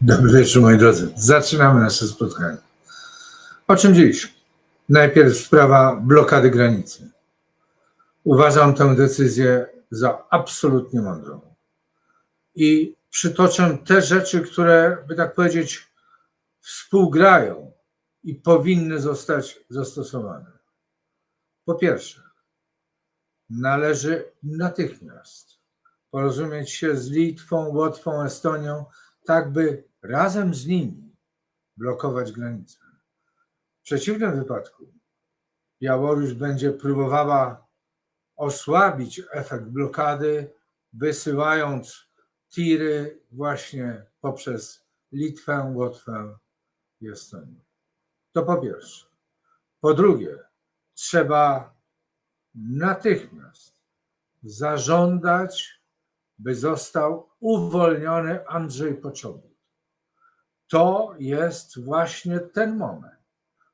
Dobry wieczór, moi drodzy. Zaczynamy nasze spotkanie. O czym dziś? Najpierw sprawa blokady granicy. Uważam tę decyzję za absolutnie mądrą. I przytoczę te rzeczy, które, by tak powiedzieć, współgrają i powinny zostać zastosowane. Po pierwsze, należy natychmiast porozumieć się z Litwą, Łotwą, Estonią, tak by razem z nimi blokować granicę. W przeciwnym wypadku Białoruś będzie próbowała osłabić efekt blokady, wysyłając tiry właśnie poprzez Litwę, Łotwę i Estonię. To po pierwsze. Po drugie, trzeba natychmiast zażądać, by został uwolniony Andrzej Poczobut. To jest właśnie ten moment,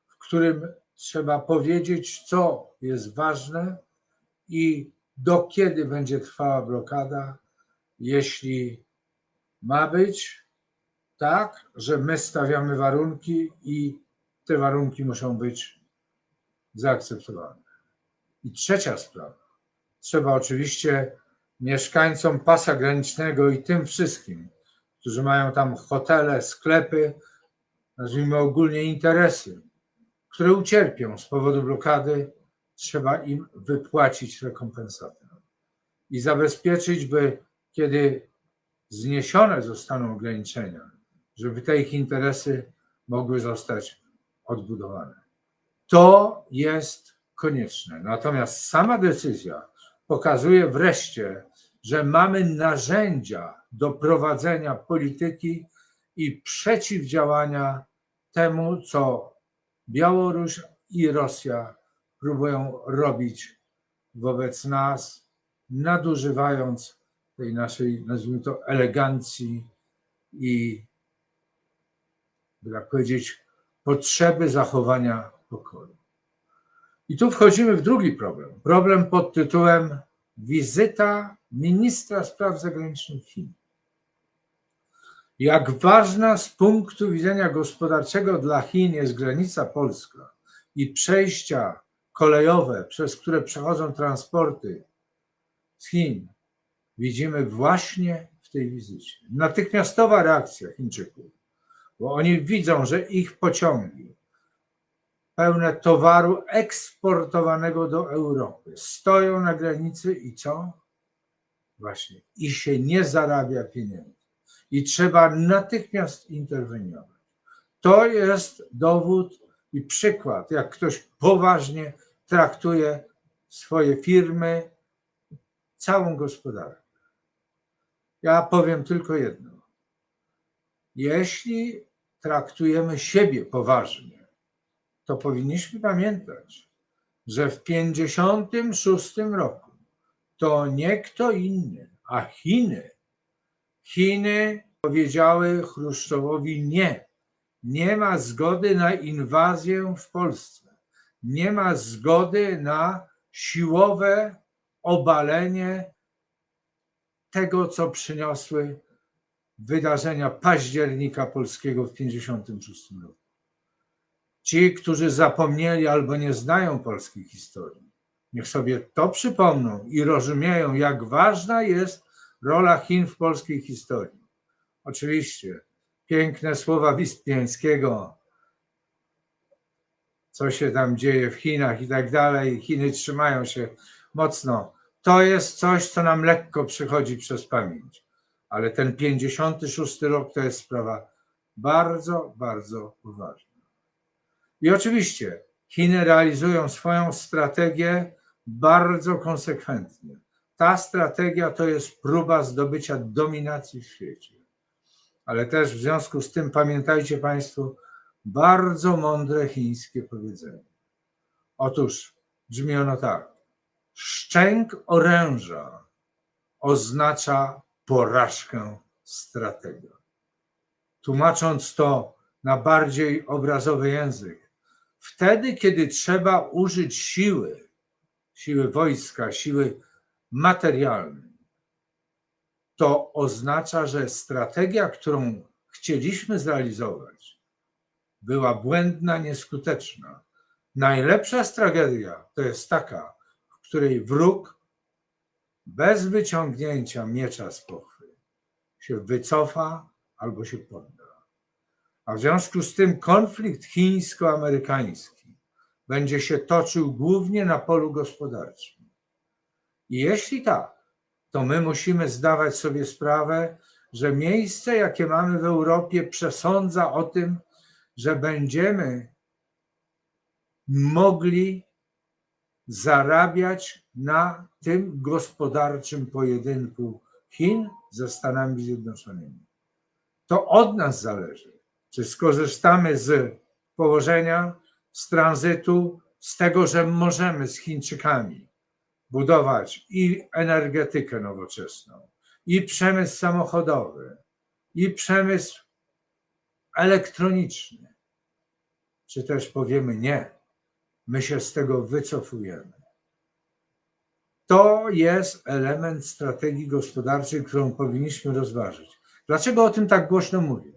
w którym trzeba powiedzieć, co jest ważne i do kiedy będzie trwała blokada, jeśli ma być tak, że my stawiamy warunki i te warunki muszą być zaakceptowane. I trzecia sprawa. Trzeba oczywiście mieszkańcom pasa granicznego i tym wszystkim, którzy mają tam hotele, sklepy, nazwijmy ogólnie interesy, które ucierpią z powodu blokady, trzeba im wypłacić rekompensatę i zabezpieczyć, by kiedy zniesione zostaną ograniczenia, żeby te ich interesy mogły zostać odbudowane. To jest konieczne. Natomiast sama decyzja pokazuje wreszcie, że mamy narzędzia do prowadzenia polityki i przeciwdziałania temu, co Białoruś i Rosja próbują robić wobec nas, nadużywając tej naszej, nazwijmy to, elegancji i, by tak powiedzieć, potrzeby zachowania pokoju. I tu wchodzimy w drugi problem. Problem pod tytułem wizyta ministra spraw zagranicznych Chin. Jak ważna z punktu widzenia gospodarczego dla Chin jest granica polska i przejścia kolejowe, przez które przechodzą transporty z Chin, widzimy właśnie w tej wizycie. Natychmiastowa reakcja Chińczyków, bo oni widzą, że ich pociągi pełne towaru eksportowanego do Europy stoją na granicy i co? Właśnie, i się nie zarabia pieniędzy. I trzeba natychmiast interweniować. To jest dowód i przykład, jak ktoś poważnie traktuje swoje firmy, całą gospodarkę. Ja powiem tylko jedno. Jeśli traktujemy siebie poważnie, to powinniśmy pamiętać, że w 1956 roku to nie kto inny, a Chiny. Chiny powiedziały Chruszczowowi nie. Nie ma zgody na inwazję w Polsce. Nie ma zgody na siłowe obalenie tego, co przyniosły wydarzenia października polskiego w 1956 roku. Ci, którzy zapomnieli albo nie znają polskiej historii, niech sobie to przypomną i rozumieją, jak ważna jest rola Chin w polskiej historii. Oczywiście, piękne słowa Wispiańskiego, co się tam dzieje w Chinach i tak dalej. Chiny trzymają się mocno. To jest coś, co nam lekko przychodzi przez pamięć. Ale ten 56 rok to jest sprawa bardzo, bardzo ważna. I oczywiście Chiny realizują swoją strategię bardzo konsekwentnie. Ta strategia to jest próba zdobycia dominacji w świecie. Ale też w związku z tym pamiętajcie Państwo bardzo mądre chińskie powiedzenie. Otóż brzmi ono tak. Szczęk oręża oznacza porażkę stratega. Tłumacząc to na bardziej obrazowy język, wtedy, kiedy trzeba użyć siły, siły wojska, siły materialnej, to oznacza, że strategia, którą chcieliśmy zrealizować, była błędna, nieskuteczna. Najlepsza tragedia to jest taka, w której wróg bez wyciągnięcia miecza z pochwy się wycofa albo się podda. A w związku z tym konflikt chińsko-amerykański będzie się toczył głównie na polu gospodarczym. I jeśli tak, to my musimy zdawać sobie sprawę, że miejsce, jakie mamy w Europie, przesądza o tym, że będziemy mogli zarabiać na tym gospodarczym pojedynku Chin ze Stanami Zjednoczonymi. To od nas zależy, czy skorzystamy z położenia, z tranzytu, z tego, że możemy z Chińczykami budować i energetykę nowoczesną, i przemysł samochodowy, i przemysł elektroniczny. Czy też powiemy nie, my się z tego wycofujemy. To jest element strategii gospodarczej, którą powinniśmy rozważyć. Dlaczego o tym tak głośno mówię?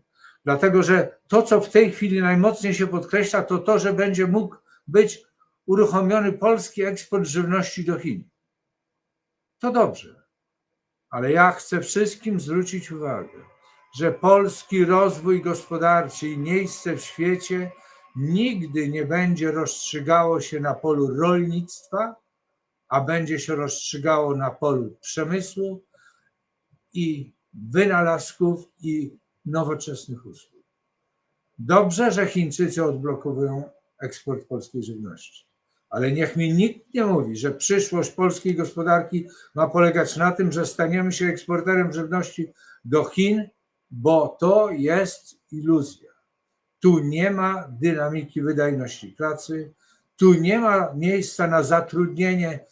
Dlatego, że to, co w tej chwili najmocniej się podkreśla, to to, że będzie mógł być uruchomiony polski eksport żywności do Chin. To dobrze, ale ja chcę wszystkim zwrócić uwagę, że polski rozwój gospodarczy i miejsce w świecie nigdy nie będzie rozstrzygało się na polu rolnictwa, a będzie się rozstrzygało na polu przemysłu i wynalazków i nowoczesnych usług. Dobrze, że Chińczycy odblokowują eksport polskiej żywności, ale niech mi nikt nie mówi, że przyszłość polskiej gospodarki ma polegać na tym, że staniemy się eksporterem żywności do Chin, bo to jest iluzja. Tu nie ma dynamiki wydajności pracy, tu nie ma miejsca na zatrudnienie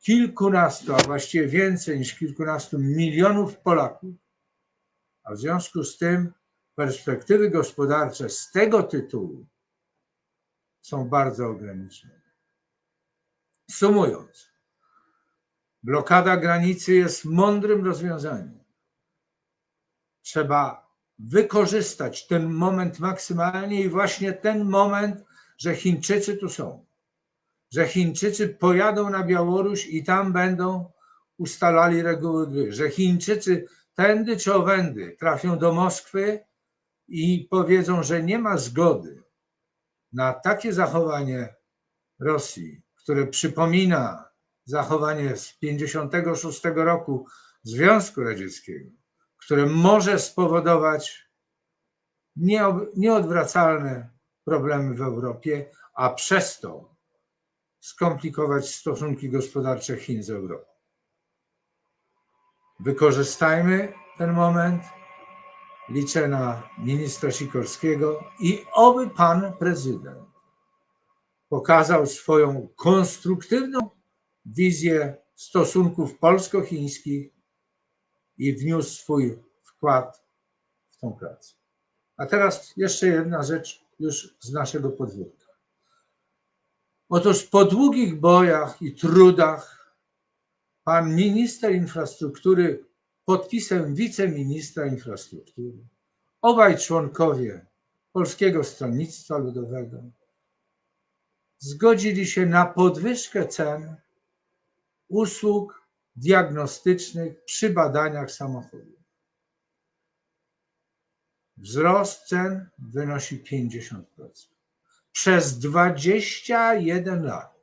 kilkunastu, a właściwie więcej niż kilkunastu milionów Polaków, a w związku z tym perspektywy gospodarcze z tego tytułu są bardzo ograniczone. Sumując, blokada granicy jest mądrym rozwiązaniem. Trzeba wykorzystać ten moment maksymalnie i właśnie ten moment, że Chińczycy tu są, że Chińczycy pojadą na Białoruś i tam będą ustalali reguły gry, że Chińczycy tędy czy owędy trafią do Moskwy i powiedzą, że nie ma zgody na takie zachowanie Rosji, które przypomina zachowanie z 56 roku Związku Radzieckiego, które może spowodować nieodwracalne problemy w Europie, a przez to skomplikować stosunki gospodarcze Chin z Europą. Wykorzystajmy ten moment. Liczę na ministra Sikorskiego i oby pan prezydent pokazał swoją konstruktywną wizję stosunków polsko-chińskich i wniósł swój wkład w tą pracę. A teraz jeszcze jedna rzecz już z naszego podwórka. Otóż po długich bojach i trudach pan minister infrastruktury podpisem wiceministra infrastruktury, obaj członkowie Polskiego Stronnictwa Ludowego zgodzili się na podwyżkę cen usług diagnostycznych przy badaniach samochodów. Wzrost cen wynosi 50%. Przez 21 lat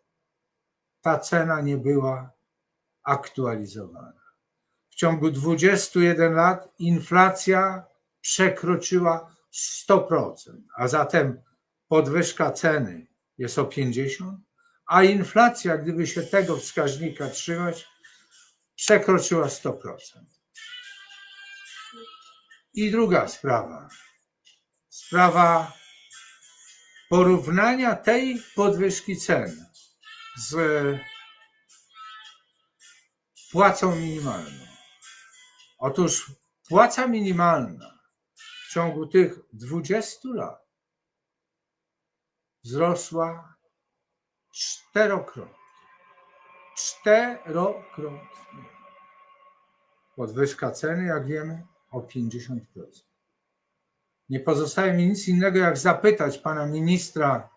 ta cena nie była aktualizowana. W ciągu 21 lat inflacja przekroczyła 100%, a zatem podwyżka ceny jest o 50%, a inflacja, gdyby się tego wskaźnika trzymać, przekroczyła 100%. I druga sprawa. Sprawa porównania tej podwyżki cen z płacą minimalną. Otóż płaca minimalna w ciągu tych 20 lat wzrosła czterokrotnie. Czterokrotnie. Podwyżka ceny, jak wiemy, o 50%. Nie pozostaje mi nic innego, jak zapytać pana ministra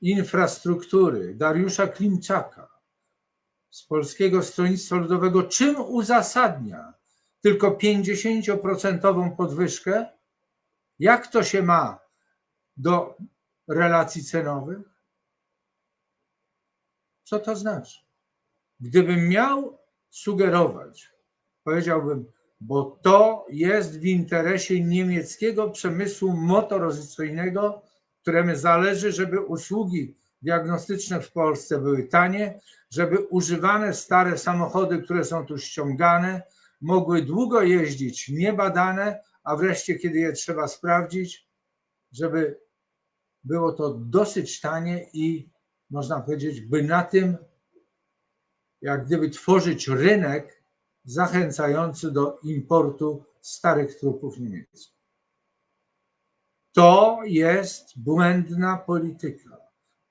infrastruktury Dariusza Klimczaka z Polskiego Stronnictwa Ludowego, czym uzasadnia tylko 50% podwyżkę? Jak to się ma do relacji cenowych? Co to znaczy? Gdybym miał sugerować, powiedziałbym, bo to jest w interesie niemieckiego przemysłu motoryzacyjnego, któremu zależy, żeby usługi diagnostyczne w Polsce były tanie, żeby używane stare samochody, które są tu ściągane, mogły długo jeździć niebadane, a wreszcie, kiedy je trzeba sprawdzić, żeby było to dosyć tanie i można powiedzieć, by na tym, jak gdyby tworzyć rynek zachęcający do importu starych trupów niemieckich. To jest błędna polityka.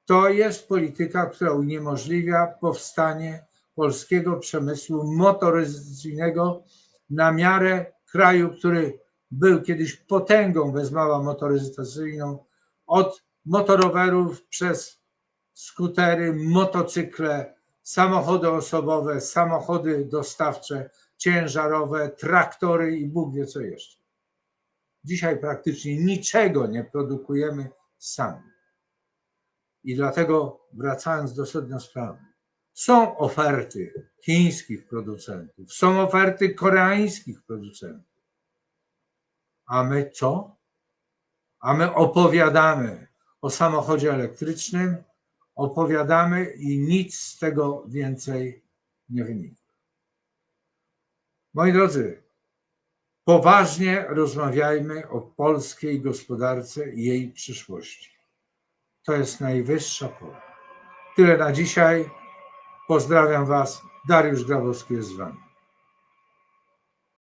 To jest polityka, która uniemożliwia powstanie polskiego przemysłu motoryzacyjnego na miarę kraju, który był kiedyś potęgą bez mała motoryzacyjną, od motorowerów przez skutery, motocykle, samochody osobowe, samochody dostawcze, ciężarowe, traktory i Bóg wie co jeszcze. Dzisiaj praktycznie niczego nie produkujemy sami. I dlatego, wracając do sedna sprawy, są oferty chińskich producentów, są oferty koreańskich producentów. A my co? A my opowiadamy o samochodzie elektrycznym, opowiadamy i nic z tego więcej nie wynika. Moi drodzy, poważnie rozmawiajmy o polskiej gospodarce i jej przyszłości. To jest najwyższa pora. Tyle na dzisiaj. Pozdrawiam Was. Dariusz Grabowski jest z Wami.